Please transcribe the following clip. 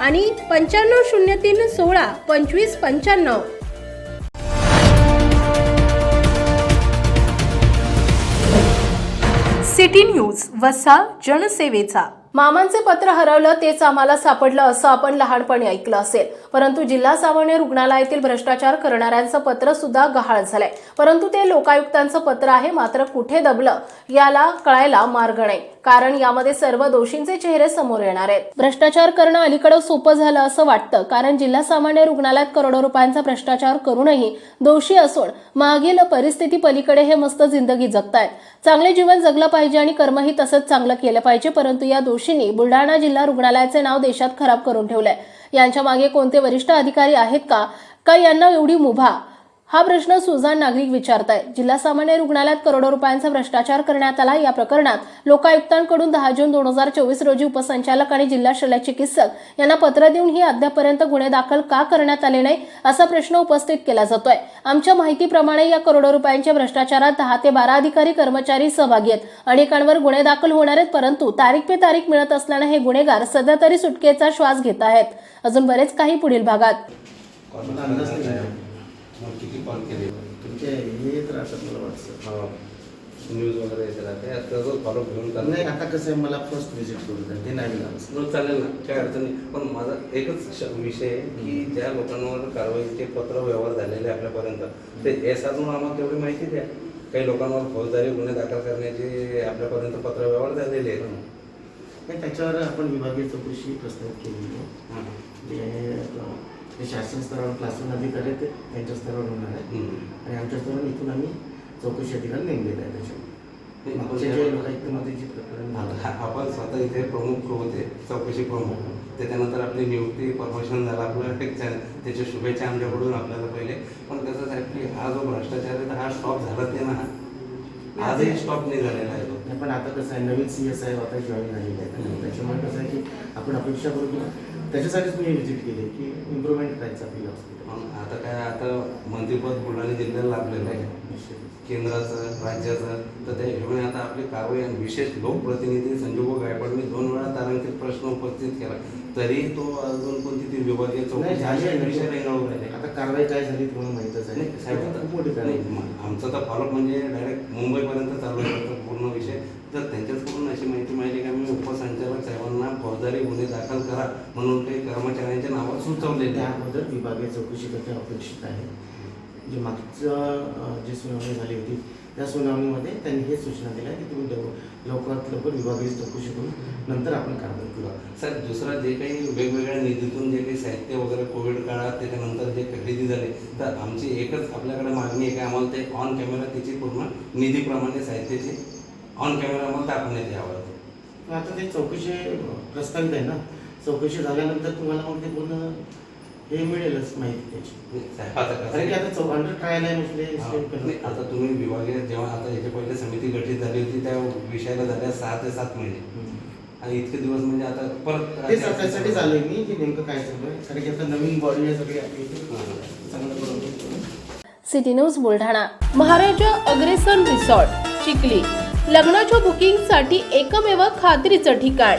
आणि पंच्याण्णव शून्य तीन सोळा पंचवीस पंच्याण्णव. सिटी न्यूज वसा जनसेवेचा. मामांचे पत्र हरवलं तेच आम्हाला सापडलं असं आपण लहानपणी ऐकलं असेल. परंतु जिल्हा सामान्य रुग्णालयातील भ्रष्टाचार करणाऱ्यांचं पत्र सुद्धा गहाळ झालंय. परंतु ते लोकायुक्तांचं पत्र आहे मात्र कुठे दबलं याला कळायला मार्ग नाही. कारण यामध्ये सर्व दोषींचे चेहरे समोर येणार आहेत. भ्रष्टाचार करणं अलीकडे सोपं झालं असं वाटतं कारण जिल्हा सामान्य रुग्णालयात करोडो रुपयांचा भ्रष्टाचार करूनही दोषी असून मागील परिस्थिती पलीकडे हे मस्त जिंदगी जगतायत. चांगले जीवन जगलं पाहिजे आणि कर्मही तसंच चांगलं केलं पाहिजे परंतु या दोषींनी बुलढाणा जिल्हा रुग्णालयाचे नाव देशात खराब करून ठेवलंय. यांच्या मागे कोणते वरिष्ठ अधिकारी आहेत का? का यांना एवढी मुभा? हा प्रश्न सुजाण नागरिक विचारतायत जिल्हा सामान्य रुग्णालयात करोडो रुपयांचा भ्रष्टाचार करण्यात आला. या प्रकरणात लोकायुक्तांकडून दहा जून दोन हजार चोवीस रोजी उपसंचालक आणि जिल्हा शल्यचिकित्सक यांना पत्र देऊन ही अद्यापर्यंत गुन्हे दाखल का करण्यात आले नाही असा प्रश्न उपस्थित केला जातोय. आमच्या माहितीप्रमाणे या करोडो रुपयांच्या भ्रष्टाचारात दहा ते बारा अधिकारी कर्मचारी सहभागी आहेत. अनेकांवर गुन्हे दाखल होणार आहेत परंतु तारीख पे तारीख मिळत असल्याने हे गुन्हेगार सध्या तरी सुटकेचा श्वास घेत आहेत. अजून बरेच काही पुढील भागात मला अंदाज नाही आहे. मग किती कॉल केले. तुमचे हे येत राहतात मला व्हॉट्सअप हा. न्यूज वगैरे येते राहते. आता जो फॉलो घेऊन चालू नाही आता कसं आहे मला फर्स्ट व्हिजिट करू द्या. ते नाही मिळालं चालेल ना. काय अडचण नाही. पण माझा एकच श- विषय आहे की ज्या लोकांवर कारवाईचे पत्र व्यवहार झालेले आहे आपल्यापर्यंत ते हे साधून आम्हाला तेवढी माहिती द्या. काही लोकांवर फौजदारी गुन्हे दाखल करण्याचे आपल्यापर्यंत पत्र व्यवहार झालेले आहेत. नाही त्याच्यावर आपण विभागीय चौकशी प्रस्तावित केलेली आहे. जे अं, जे शासन स्तरावर क्लासरूम अधिकारी ते त्यांच्या स्तरावर होणार आहे. आणि आमच्या स्तरावर इथून आम्ही चौकशी अधिकारी नेमलेला आहे त्याच्यावर नाही, मागचे जे लोकायुक्तमध्ये जे प्रकरण झालं. आपण स्वतः इथे प्रमुख होते चौकशी प्रमुख. त्याच्यानंतर आपली नियुक्ती प्रमोशन झालं आपलं छान- त्याच्या शुभेच्छा आमच्याकडून आपल्याला पहिले. पण कसं साहेब की हा जो भ्रष्टाचार आहे तर हा स्टॉप झालाच नाही ना. आजही स्टॉप नाही झालेला आहे तो. नाही पण आता कसं आहे नवीन सी एस आय आता जॉईन झालेले आहेत. त्याच्यामुळे कसं आहे की आपण अपेक्षा करू की त्याच्यासाठीच मी व्हिजिट केली की इम्प्रूव्हमेंट करायचं आपल्या हॉस्पिटल आता काय आता मंत्रीपद बुलढाणा जिल्ह्याला लाभलेलं आहे. केंद्राचं राज्याचं तर त्या हिशोबाने आता आपली कारवाई आणि विशेष लोकप्रतिनिधी संजोग गायकवाडने दोन वेळा तारांकित प्रश्न उपस्थित केला. तरी तो अजून कोणती ती विभागीय चौकशी आता कारवाई काय झाली तुम्हाला माहितच आहे. साहेब खूप मोठी म- आमचं तर फॉलोअप म्हणजे डायरेक्ट मुंबईपर्यंत चालू आहे त्याचा पूर्ण विषय तर त्यांच्याचकडून अशी माहिती मिळाली की आम्ही उपसंचालक साहेबांना फौजदारी गुन्हे दाखल करा म्हणून ते कर्मचाऱ्यांच्या नावावर सुचवलेले आहे. त्याबद्दल विभागीय चौकशी करणे अपेक्षित आहे. जे मागचं जी सुनावणी झाली होती त्या सुनावणीमध्ये त्यांनी हे सूचना दिल्या की तुम्ही लव- लवकरात लवकर विभागीय चौकशी करून नंतर आपण कारवाई करू. सर दुसरं जे काही वेगवेगळ्या निधीतून जे काही साहित्य वगैरे कोविड काळात त्याच्यानंतर जे खरेदी झाले तर आमची एकच आपल्याकडे मागणी आहे की आम्हाला ते ऑन कॅमेरा त्याची पूर्ण निधीप्रमाणे साहित्याची ऑन कॅमेरा आम्हाला दाखवण्यात यावं. आता ते चौकशी प्रस्तावित आहे ना? चौकशी झाल्यानंतर तुम्हाला मग ते पूर्ण हे मिळेलच माहिती त्याची. आता कसं कारण की आहे? आता चौ अंडर ट्रायल आहे नाही, आता तुम्ही विभागीय जेव्हा आता याच्या पहिले समिती गठीत झाली होती त्या विषयाला झाल्या सहा ते सात महिने. आणि इतके दिवस म्हणजे आता परत त्यासाठी आलोय मी की नेमकं काय चालू आहे कारण की आता नवीन बॉडी आहे सगळी आपली इथे. चांगलं करून घेतो. City news Buldhana. Maharaja Agrasen resort. Chikhli. लग्नाच्या बुकिंगसाठी एकमेव खात्रीचं ठिकाण.